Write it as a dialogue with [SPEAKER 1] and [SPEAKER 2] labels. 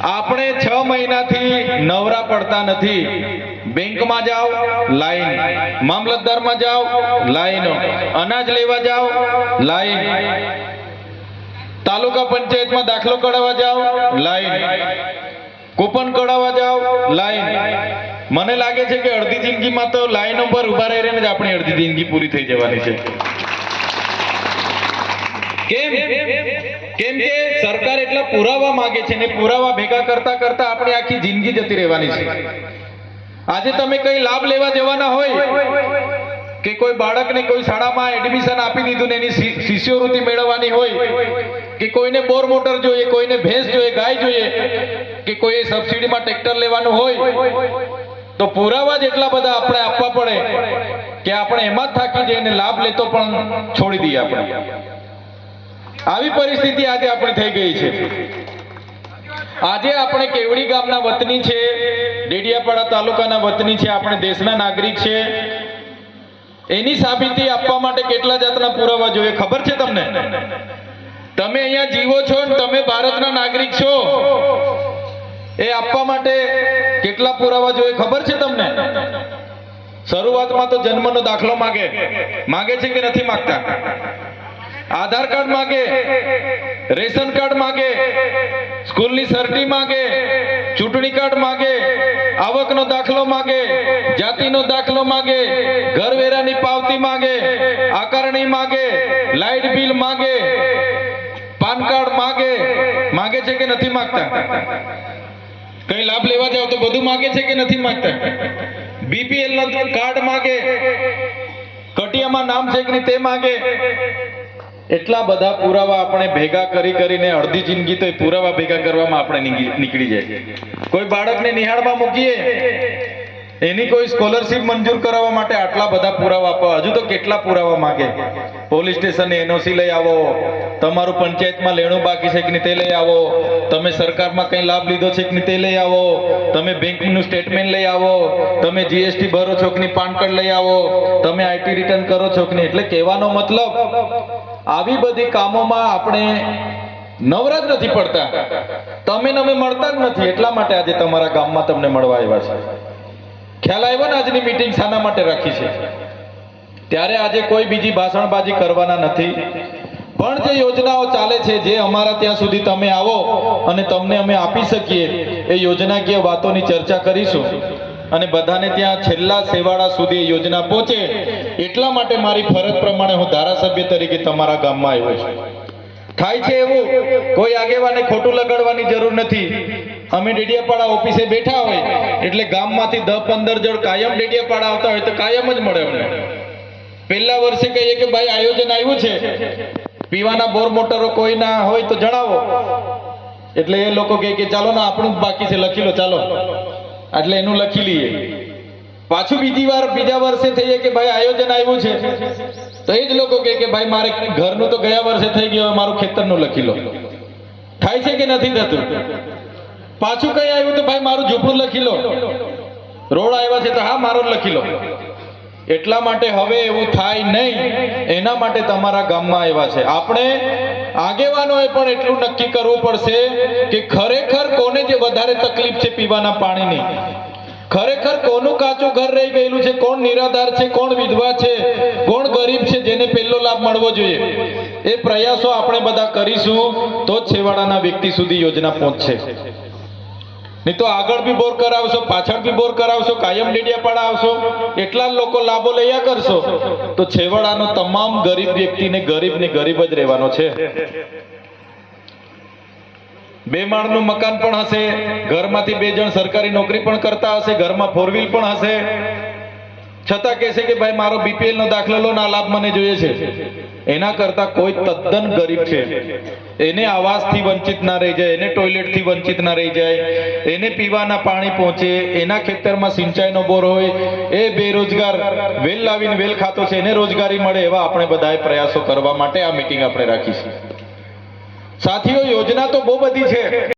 [SPEAKER 1] આપણે છ મહિનાથી નવરા પડતા નથી. બેંકમાં જાઓ, લાઈન. મામલતદારમાં જાઓ, લાઈન. અનાજ લેવા જાઓ, લાઈન. તાલુકા પંચાયતમાં દાખલો કઢાવવા જાઓ, લાઈન. કૂપન કઢાવવા જાઓ, લાઈન. મને લાગે છે કે અડધી જિંદગીમાં તો લાઈન ઉપર ઊભા રહી રહીને જ આપણી અડધી જિંદગી પૂરી થઈ જવાની છે. કેમ? કેમ કે સરકાર એટલા પુરાવા માંગે છે ને પુરાવા ભેગા કરતા કરતા આપણી આખી જિંદગી જતી રહેવાની છે. આજે તમે કઈ લાભ લેવા જવાના હોય કે કોઈ બાળકને કોઈ શાળામાં એડમિશન આપી દીધું ને એની શિષ્યવૃત્તિ મેળવવાની હોય કે કોઈને બોર મોટર જોઈએ, કોઈને ભેંસ જોઈએ, ગાય જોઈએ, કે કોઈ સબસિડીમાં ટ્રેક્ટર લેવાનું હોય, તો પુરાવા જ એટલા બધા આપણે આપવા પડે કે આપણે એમાં જ થાકી જઈએ અને લાભ લેતો પણ છોડી દઈએ આપણે. આવી પરિસ્થિતિ આજે આપણે થઈ ગઈ છે. આજે આપણે કેવડી ગામના વતની છે, ડેડિયાપાડા તાલુકાના વતની છે, આપણે દેશના નાગરિક છે. એની સાબિતી આપવા માટે કેટલા જાતના પુરાવા જોઈએ, ખબર છે તમને? તમે અહીંયા જીવો છો ને તમે ભારતના નાગરિક છો. એ આપવા માટે કેટલા પુરાવા જોઈએ, ખબર છે તમને? શરૂઆતમાં તો જન્મનો દાખલો માગે. માગે છે કે નથી માગતા? આધાર કાર્ડ માંગે, રેશન કાર્ડ માગે, સ્કૂલની સર્ટી માગે, ચૂંટણી કાર્ડ માગે, આવકનો દાખલો માગે, જાતિનો દાખલો માગે ઘરવેરાની પાવતી માગે, આકારણી માગે, લાઇટ બિલ માંગે, પાન કાર્ડ માગે, માંગે છે કે નથી માગતા? કઈ લાભ લેવા જાવ તો બધું માગે છે કે નથી માંગતા? બીપીએલ નો કાર્ડ માંગે, કટિયામાં નામ છે કે તે માગે એટલા બધા પુરાવા આપણે ભેગા કરી કરીને અડધી જિંદગી તો પુરાવા ભેગા કરવામાં આપણે નીકળી- જાય. કોઈ બાળકને નિહાળમાં મૂકીએ, એની કોઈ સ્કોલરશિપ મંજૂર કરાવવા માટે આટલા બધા પુરાવા આપવા હજુ તો કેટલા પુરાવા માંગે? પોલીસ સ્ટેશન એનઓસી લઈ આવો, તમારું પંચાયતમાં લેણું બાકી છે કે નહીં તે લઈ આવો, તમે સરકારમાં કઈ લાભ લીધો છે કે નહીં તે લઈ આવો, તમે બેંકનું સ્ટેટમેન્ટ લઈ આવો, તમે જીએસટી ભરો છો કે પાન કાર્ડ લઈ આવો, તમે આઈટી રિટર્ન કરો છો કે એટલે કહેવાનો મતલબ આવી બધી કામોમાં આપણે નવરા જ નથી પડતા. તમે અમે મળતા જ નથી. એટલા માટે આજે તમારા ગામમાં તમને મળવા આવ્યા છે. ખ્યાલ આવ્યો ને આજની મિટિંગ શાના માટે રાખી છે? ત્યારે આજે કોઈ બીજી ભાષણબાજી કરવાના નથી. પણ જે યોજનાઓ ચાલે છે, જે અમારા ત્યાં સુધી તમે આવો અને તમને અમે આપી શકીએ, એ યોજનાકીય વાતોની ચર્ચા કરીશું. અને બધાને ત્યાં છેલ્લા સેવાળા સુધી યોજના પહોંચે એટલા માટે મારી ફરજ પ્રમાણે હું ધારાસભ્ય તરીકે તમારા ગામમાં આવ્યો છું. થાય છે એવું. કોઈ આગેવાને ખોટું લગાડવાની જરૂર નથી. અમે ડેડિયાપાડા ઓફિસે બેઠા હોય, એટલે ગામમાંથી દસ પંદર જણ કાયમ ડેડિયાપાડા આવતા હોય તો કાયમ જ મળે અમને. પહેલા વર્ષે કહીએ કે ભાઈ આયોજન આવ્યું છે. પીવાના બોર મોટરો કોઈ ના હોય તો જણાવો. એટલે એ લોકો કહે કે ચાલો ને આપણું બાકી છે, લખી લો, ચાલો. એટલે એનું લખી લઈએ. પાછું બીજી વાર, બીજા વર્ષે થઈએ કે ભાઈ આયોજન આવ્યું છે, તો એ જ લોકો કહે કે ભાઈ મારે ઘરનું તો ગયા વર્ષે થઈ ગયું મારું ખેતરનું લખી લો. થાય છે કે નથી થતું? પાછું કઈ આવ્યું તો ભાઈ મારું ઝૂંપડું લખી લો. રોડ આવ્યા છે તો હા, મારો લખી લો. એટલા માટે હવે એવું થાય નહીં. એના માટે તમારા ગામમાં આવ્યા છે. આપણે આગેવાનોએ પણ એટલું નક્કી કરવું પડશે કે ખરેખર કોને જે વધારે તકલીફ છે પીવાના પાણીની? ખરેખર કોનું કાચું ઘર રહી ગયેલું છે? કોણ નિરાધાર છે? કોણ વિધવા છે? કોણ ગરીબ છે? જેને પહેલો લાભ મળવો જોઈએ. એ પ્રયાસો આપણે બધા કરીશું તો છેવાડાના વ્યક્તિ સુધી યોજના પહોંચશે. નહીં તો આગળ બી બોર કરાવશો, પાછળ બી બોર કરાવશો, કાયમ ડેડિયાપાડા આવશો, એટલા લોકો લાભો લઈયા કરશો. તો છેવાડાનો તમામ ગરીબ વ્યક્તિને ગરીબ ને ગરીબ જ રહેવાનો છે. બે માળનું મકાન પણ હશે, ઘરમાંથી બે જણ સરકારી નોકરી પણ કરતા હશે, ઘરમાં ફોર વ્હીલ પણ હશે. છતાં કહેશે કે ભાઈ, મારો બીપીએલ નો દાખલો લો ને લાભ મને જોઈએ છે. એના કરતા કોઈ તદ્દન ગરીબ છે. એને આવાસથી વંચિત ના રહી જાય, એને ટોયલેટથી વંચિત ના રહી જાય, એને પીવાના પાણી પહોંચે, એના ખેતરમાં સિંચાઈનો બોર હોય, એ બેરોજગાર વેલ લાવીને વેલ ખાતો છે, એને રોજગારી મળે એવા આપણે બધાએ પ્રયાસો કરવા માટે આ મિટિંગ આપણે રાખી સાથીઓ યોજના તો બહુ બધી છે.